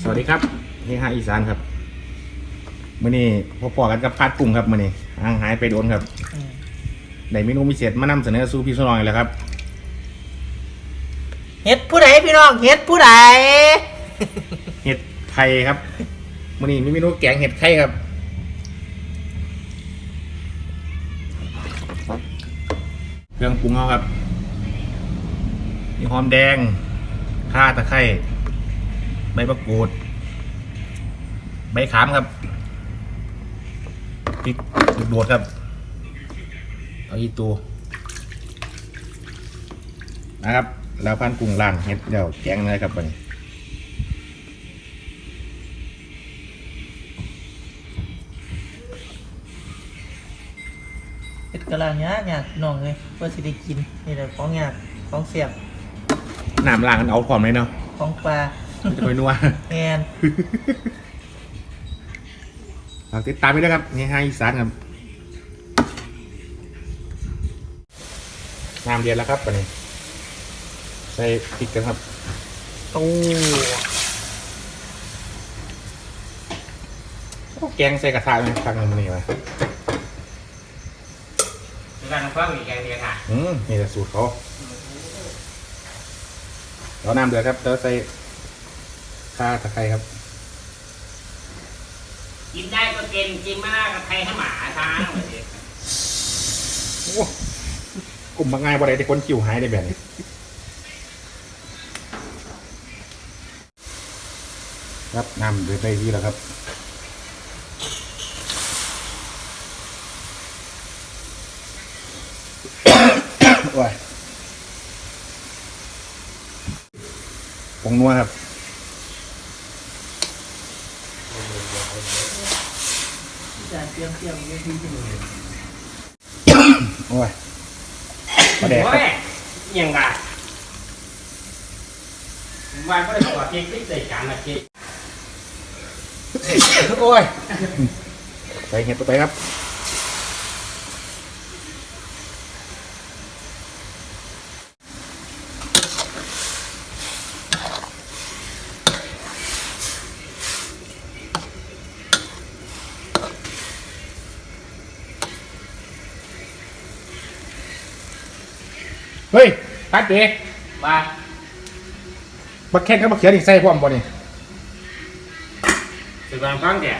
สวัสดีครับเฮฮาอีสานครับมื่อนี้พอพอกันกับพัดกุ้งครับมื่อนี้ห่างหายไปโดนครับอืมในเมนูพิเศษมานำเสนอสู่พี่สนองอีกแล้วครับเฮ็ดผู้ใดพี่น้องเฮ็ดผู้ใดเห็ดไทยครับมื่อนี้มีเมนูแกงเห็ดไข่ครับเครื่องปรุงเอาครับ มีหอมแดงข่าตะไคร้ ใบมะกรูด ใบขามครับพริกลูกโดดครับ เอาอีตูนะครับ แล้วพันกุ้งล่างเห็ดเดี๋ยวแกงเลยครับไปเฮ็ดกะลางยากยากพี่น้องเลยเพื่อสิได้กินนี่แหละของยากของเสียบน้ำล่างกันเอาความเลยเนาะของปลา จะไปนัวแมนฝากติดตามไปด้วยครับนี่ให้อีสานครับน้ำเดือดแล้วครับไปนี่ใส่พริกกันครับโอ้โอ้แกงใส่กระทะไหมฟังมันนี่ไหมการทำเพิ่มอีกแกงเดียวค่ะอืมนี่แหละสูตรเขาเราน้ำเดือดครับเติมใส่ ข่าตะไคร้ครับ กินได้ก็กินกินไม่ได้ก็ใครให้หมาทานเอาสิโอ้กลุ่มบางไงบ่ได้ที่คนคิวหายได้แบบนี้ครับน้ำเดือดได้ที่แล้วครับโอ้ยผงนัวครับ จานเตรียมเตรียมเวทีที่นี่โอ้ยประแดกโอ้ครับยยังไงวันก็ได้ขอเค้กที่ใส่จานละเค้กโอ้ยใส่เห็ดไปครับ ฮ้ยปัดเดว่าบักแข้งกับบักเขียนอีกใส่พร้อมบ่นี่สุดความฟังเดี๋ยว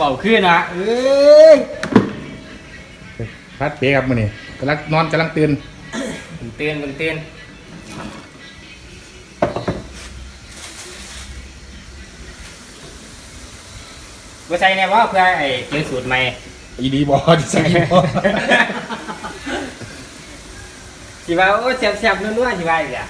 บอกขึ้นนะเอ้ยพัดเป๊ครับมื้อนี้กำลังนอนกำลังตื่นมึงเตือนมึงเตือนว่าใช่เนี่ยว่าเพื่อไอ้เจอสูตรใหม่อีดีบอจะใส่บอ สิว่าโอ้แซ่บๆนัวๆสิว่าอีก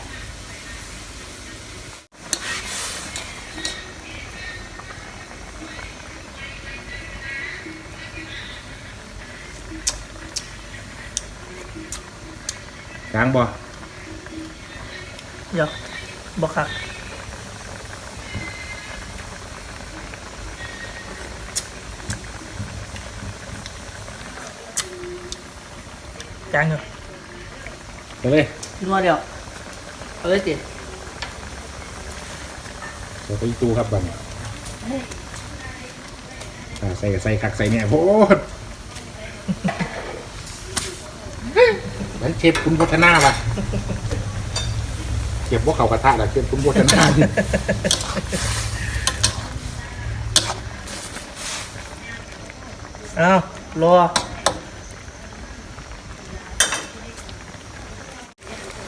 ไปเลยนัวเดียวเอาเลยสิเดี๋ยวไปอีตู้ครับบัดนอ่าใส่ก็ใส่คักใส่เนี่ยโพดเหมือนเชฟคุณพัฒนาว่ะเก็บพวกเขากระทะแล้วเชฟคุณพัฒนาอ้าวรอ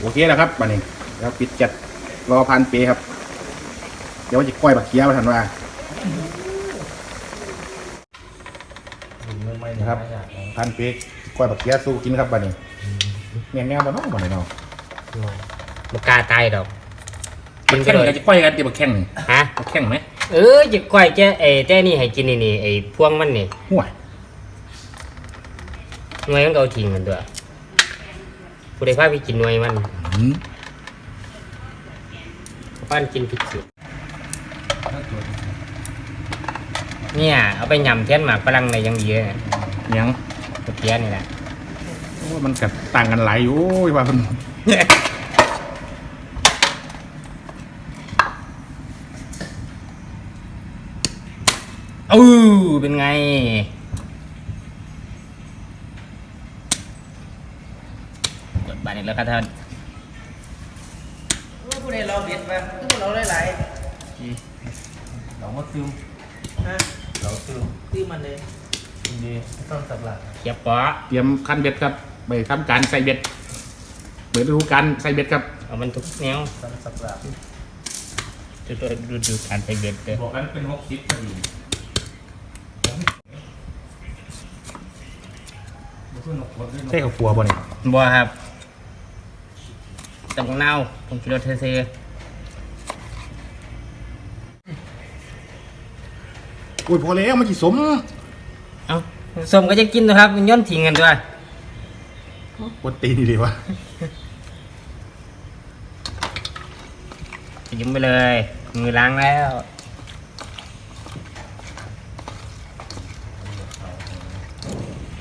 โอเคแล้วครับบัดนี้แล้วปิดจัดรอพันเปครับ เดี๋ยวจะก้อยบักเคี้ยวทันว่านะครับพันเปก้อยบักเคี้ยวสู้กินครับบัดนี้แนวแนวบ้านนอกบัดนี้เนาะมกล้าตายดอกกินไปแข่งเลยกันจะก้อยกันจะบักแข่งนี่ฮะบักแข่งไหมเออจะก้อยแกไอ้แต้นี่ให้กินนี่นี่ไอ้พวงมันนี่ห่วยหน่วยมันก็เอาทิ้งมันด้วย กูได้พาไปกินหน่วยมันป้านกินผิดสุดเนี่ย เอาไปยำเทียนหมากฝรั่งในยังเยอะยังกระเทียนนี่แหละโอ้มันกัดต่างกันหลายอยู่ว่ามันเออเป็นไง กดบัตรอีกแล้วครับท่านว่าผู้ใดเราเด็ดมาคือพวกเราหลายเราก็ซึมๆฮะเราซึมซื้อมันเลยดีต้องสับหลักเกียบปอเตรียมขั้นเบ็ดครับไปทำการใส่เบ็ดเปิดฤดูการใส่เบ็ดครับเอามันทุกแนวต้องสับหลักดูดูดูดูการใช้เบ็ดเด้อบอกกันเป็นหกสิบพอดีใช่ข้าวคั่วบ่เนี่ยบัวครับ ต้องเน่าผมคิดว่าเทเซอุ้ยพอแล้วมันจีสมเอ้าสมก็จะกินนะครับมันย่นทิ้งกันด้วยปวดตีนดีวะยิ้มไปเลย มือล้างแล้ว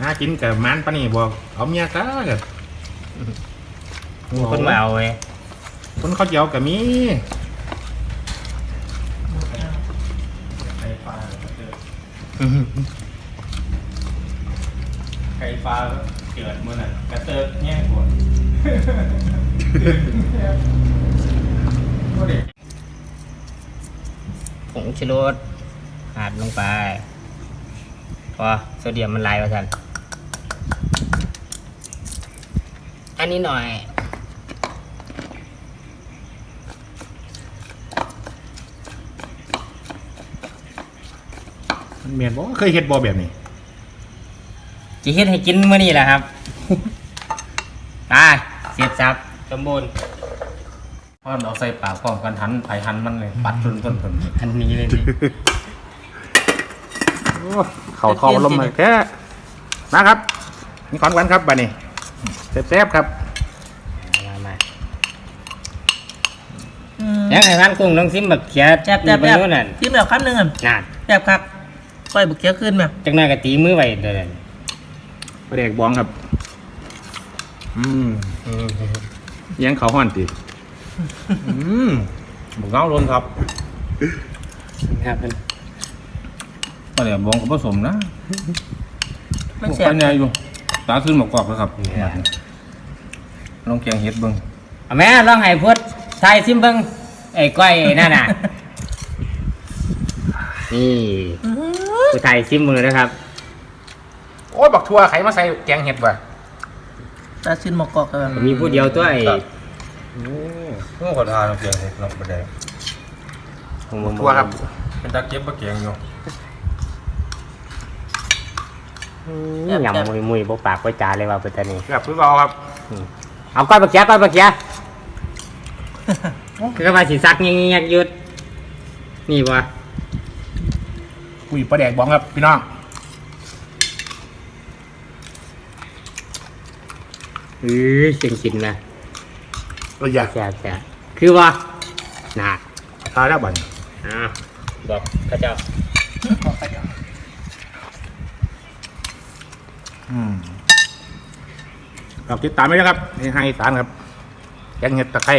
น่ากินกับมันปะนี่บอกเอาเมียซะกับ คนมาเอาเว้ยคนเขาเจียวกับมีไก่ปลาเกิดมื่อนั้นกระเติกแง่งหัวผงชูรสอาดลงไปพอโซเดียมมันลายมาทันอันนี้หน่อย มันเมียนบอกเคยเห็ดบอแบบนี้จีเฮ็ดให้กินมื้อนี้แหละครับไปเสียบซับสมบูรณ์พอเอาใส่ปากพร้อมกันหันไผหันมันเลยปัดต้นต้นต้นอันนี้เลยนี่โอ้เข่าทองลมเลยแค่นะครับมีขอนกันครับบัดนี้แซ่บๆครับมามาอืมแล้วไอ้ร้านกุ้งน้องซิมบักเขียแซ่บแซ่บไปแซ่บโน่นน่ะจิ้มแบบคำหนึ่งอะน่าแซ่บครับ ก้อยบุกเคี้ยวขึ้นแบบจักหน้อยก็ตีมือไว้เด้อปลาแดกบองครับอืมอืมยังเขาห่อนตีอืมบุกเงาล้นครับครับมันปลาเดี๋ยวบองกับผสมนะมันพวกแซ่บปัญญาอยู่ตาขึ้นหมกกรอบแล้วครับลองแกงเห็ดเบิ้งเอาแม่ลองให้พูดทายซิมเบิ่งไอ้ก้อยนั่นน่ะนี่ ผู้ไทยซิมมือนะครับ โอ้ยบักทัวไขมาใส่แกงเห็ดว่ะตาซินหมอกกอกกันแบบมีผู้เดียวตัวไอ้โอ้ขอทานแกงเห็ดเนาะปลาแดงทัวครับ เป็นตาเก็บปลาแกงอยู่ยำมุยมุยๆบกปากบกจาเลยว่าเป็นตานี่แบบพื้นเราครับเอาก้อยบักเขียก้อยบักเขียคือก็มาสิซักเงี้ยๆหยุดนี่วะ กุยปลาแดกบองครับพี่น้องเออเก่งจริงนะเราอยากแซ่บแซ่บคือว่าน่าตายแล้วบัดนอ่าบอกพระเจ้าบอกไปก่อนอืมครับติดตามไว้นะครับให้ให้สารครับแกงเห็ดตะไคร้